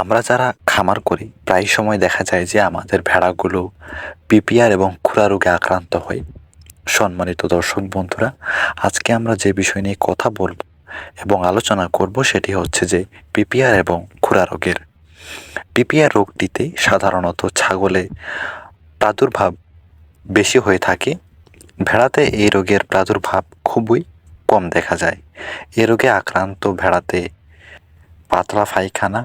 আমরা যারা খামার করি, প্রায় সময় দেখা যায় যে আমাদের ভেড়াগুলো পিপিআর এবং খুরা রোগে আক্রান্ত হয়। সম্মানিত দর্শক বন্ধুরা, আজকে আমরা যে বিষয় নিয়ে কথা বলব এবং আলোচনা করব সেটি হচ্ছে যে পিপিআর এবং খুরা রোগের। পিপিআর রোগটিতে সাধারণত ছাগলে প্রাদুর্ভাব বেশি হয়ে থাকে। ভেড়াতে এই রোগের প্রাদুর্ভাব খুবই কম দেখা যায়। এ রোগে আক্রান্ত ভেড়াতে পাতলা পায়খানা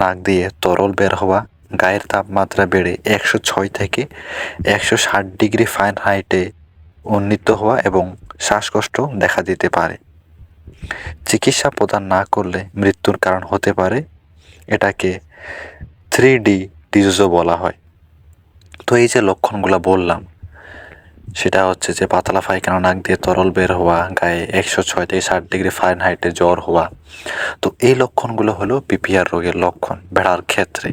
নাক দিয়ে তরল বের হওয়া, গায়ের তাপমাত্রা বেড়ে একশো ছয় থেকে একশো ষাট ডিগ্রি ফারেনহাইটে উন্নীত হওয়া এবং শ্বাসকষ্ট দেখা দিতে পারে। চিকিৎসা প্রদান না করলে মৃত্যুর কারণ হতে পারে, এটাকে থ্রি ডি ডিজিজও বলা হয়। তো এই যে লক্ষণগুলো বললাম সেটা হচ্ছে যে পাতলা পায়খানা, নাক দিয়ে তরল বের হওয়া, গায়ে একশো ছয় থেকে ষাট ডিগ্রি ফারেনহাইটে জ্বর হওয়া। তো এই লক্ষণগুলো হলো পিপিআর রোগের লক্ষণ ভেড়ার ক্ষেত্রে।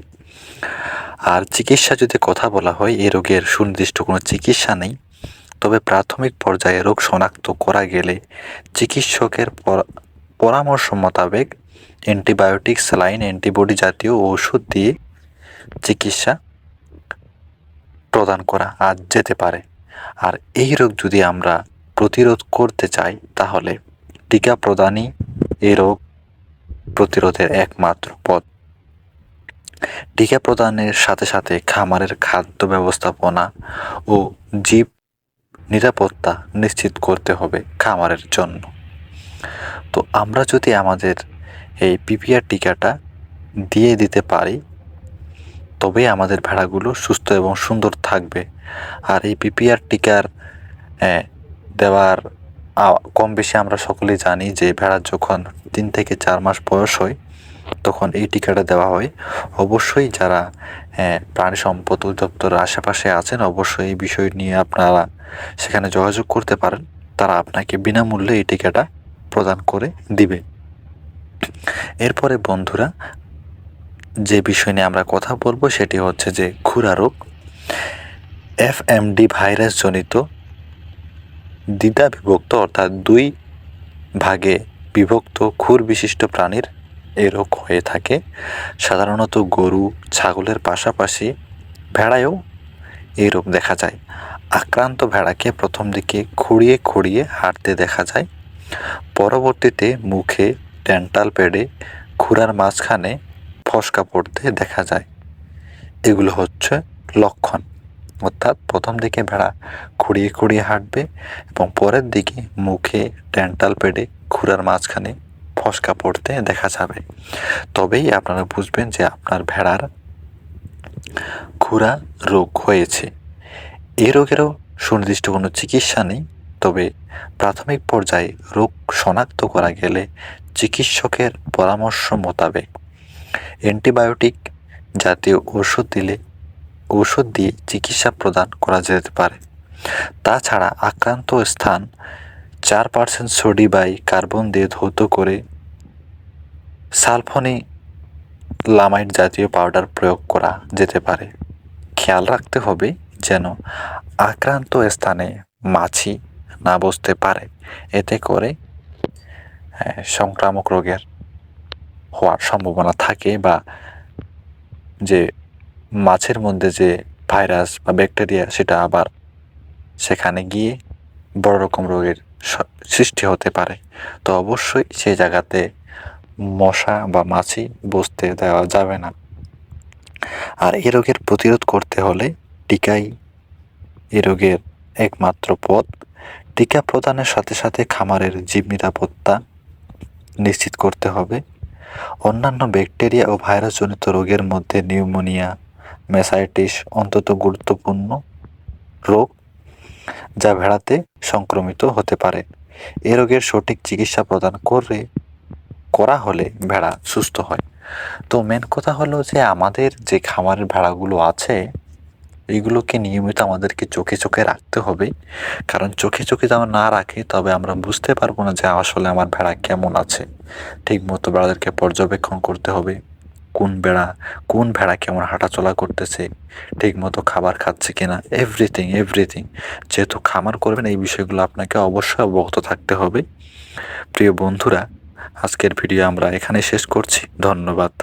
আর চিকিৎসা যদি কথা বলা হয়, এই রোগের সুনির্দিষ্ট কোনো চিকিৎসা নেই। তবে প্রাথমিক পর্যায়ে রোগ শনাক্ত করা গেলে চিকিৎসকের পরামর্শ মোতাবেক অ্যান্টিবায়োটিক স্যালাইন অ্যান্টিবডি জাতীয় ওষুধ দিয়ে চিকিৎসা প্রদান করা আজ যেতে পারে। আর এই রোগ যদি আমরা প্রতিরোধ করতে চাই, তাহলে টিকা প্রদানই এই রোগ প্রতিরোধের একমাত্র পথ। টিকা প্রদানের সাথে সাথে খামারের খাদ্য ব্যবস্থাপনা ও জীব নিরাপত্তা নিশ্চিত করতে হবে খামারের জন্য। তো আমরা যদি আমাদের এই পিপিআর টিকাটা দিয়ে দিতে পারি তবেই আমাদের ভেড়াগুলো সুস্থ এবং সুন্দর থাকবে। আর এই পিপিআর টিকার দেওয়ার কম বেশি আমরা সকলেই জানি যে ভেড়ার যখন তিন থেকে চার মাস বয়স হয়, তখন এই টিকাটা দেওয়া হয়। অবশ্যই যারা প্রাণী সম্পদ অধিদপ্তরের আশেপাশে আছেন, অবশ্যই এই বিষয় নিয়ে আপনারা সেখানে যোগাযোগ করতে পারেন। তারা আপনাকে বিনামূল্যে এই টিকাটা প্রদান করে দিবে। এরপরে বন্ধুরা যে বিষয় নিয়ে আমরা কথা বলব সেটি হচ্ছে যে খুরা রোগ এফ এমডি ভাইরাস জনিত দ্বিধা বিভক্ত অর্থাৎ দুই ভাগে বিভক্ত খুর বিশিষ্ট প্রাণীর এ রোগ হয়ে থাকে। সাধারণত গরু, ছাগলের পাশাপাশি ভেড়ায়ও এই রোগ দেখা যায়। আক্রান্ত ভেড়াকে প্রথম দিকে খুঁড়িয়ে খুঁড়িয়ে হাঁটতে দেখা যায়। পরবর্তীতে মুখে ডেন্টাল প্যাডে খুরার মাঝখানে ফসকা পড়তে দেখা যায়। এগুলো হচ্ছে লক্ষণ। অর্থাৎ প্রথম দিকে ভেড়া খুঁড়িয়ে খুঁড়িয়ে হাঁটবে এবং পরের দিকে মুখে ডেন্টাল পেডে খুরার মাঝখানে ফসকা পড়তে দেখা যাবে। তবেই আপনারা বুঝবেন যে আপনার ভেড়ার খুরা রোগ হয়েছে। এই রোগেরও সুনির্দিষ্ট কোনো চিকিৎসা নেই, তবে প্রাথমিক পর্যায়ে রোগ শনাক্ত করা গেলে চিকিৎসকের পরামর্শ মোতাবেক অ্যান্টিবায়োটিক জাতীয় ওষুধ দিলে ওষুধ দিয়ে চিকিৎসা প্রদান করা যেতে পারে। তাছাড়া আক্রান্ত স্থান চার পার্সেন্ট সোডি বাই কার্বন দিয়ে ধৌত করে সালফনি লামাইট জাতীয় পাউডার প্রয়োগ করা যেতে পারে। খেয়াল রাখতে হবে যেন আক্রান্ত স্থানে মাছি না বসতে পারে। এতে করে সংক্রামক রোগের হওয়ার সম্ভাবনা থাকে বা যে মাছের মধ্যে যে ভাইরাস বা ব্যাকটেরিয়া সেটা আবার সেখানে গিয়ে বড় রকম রোগের সৃষ্টি হতে পারে। তো অবশ্যই সেই জায়গাতে মশা বা মাছি বসতে দেওয়া যাবে না। আর এ রোগের প্রতিরোধ করতে হলে টিকাই এ রোগের একমাত্র পথ। টিকা প্রদানের সাথে সাথে খামারের জীব নিরাপত্তা নিশ্চিত করতে হবে। অন্যান্য ব্যাকটেরিয়া ও ভাইরাসজনিত রোগের মধ্যে নিউমোনিয়া, মেসাইটিস অন্তত গুরুত্বপূর্ণ রোগ যা ভেড়াতে সংক্রমিত হতে পারে। এ রোগের সঠিক চিকিৎসা প্রদান করে, করা হলে ভেড়া সুস্থ হয়। তো মেন কথা হলো যে আমাদের যে খামারের ভেড়াগুলো আছে এইগুলোকে নিয়মিত আমাদেরকে চোখে চোখে রাখতে হবে। কারণ চোখে চোখে যদি না রাখি, তবে আমরা বুঝতে পারব না যে আসলে আমার ভেড়া কেমন আছে। ঠিক মতো বেড়াদেরকে পর্যবেক্ষণ করতে হবে। কোন বেড়া কোন ভেড়া কেমন হাঁটাচলা করতেছে ঠিক মতো খাবার খাচ্ছে কিনা এভরিথিং এভরিথিং যেহেতু খামার করবেন, এই বিষয়গুলো আপনাকে অবশ্যই অবগত থাকতে হবে। প্রিয় বন্ধুরা, আজকের ভিডিও আমরা এখানে শেষ করছি। ধন্যবাদ।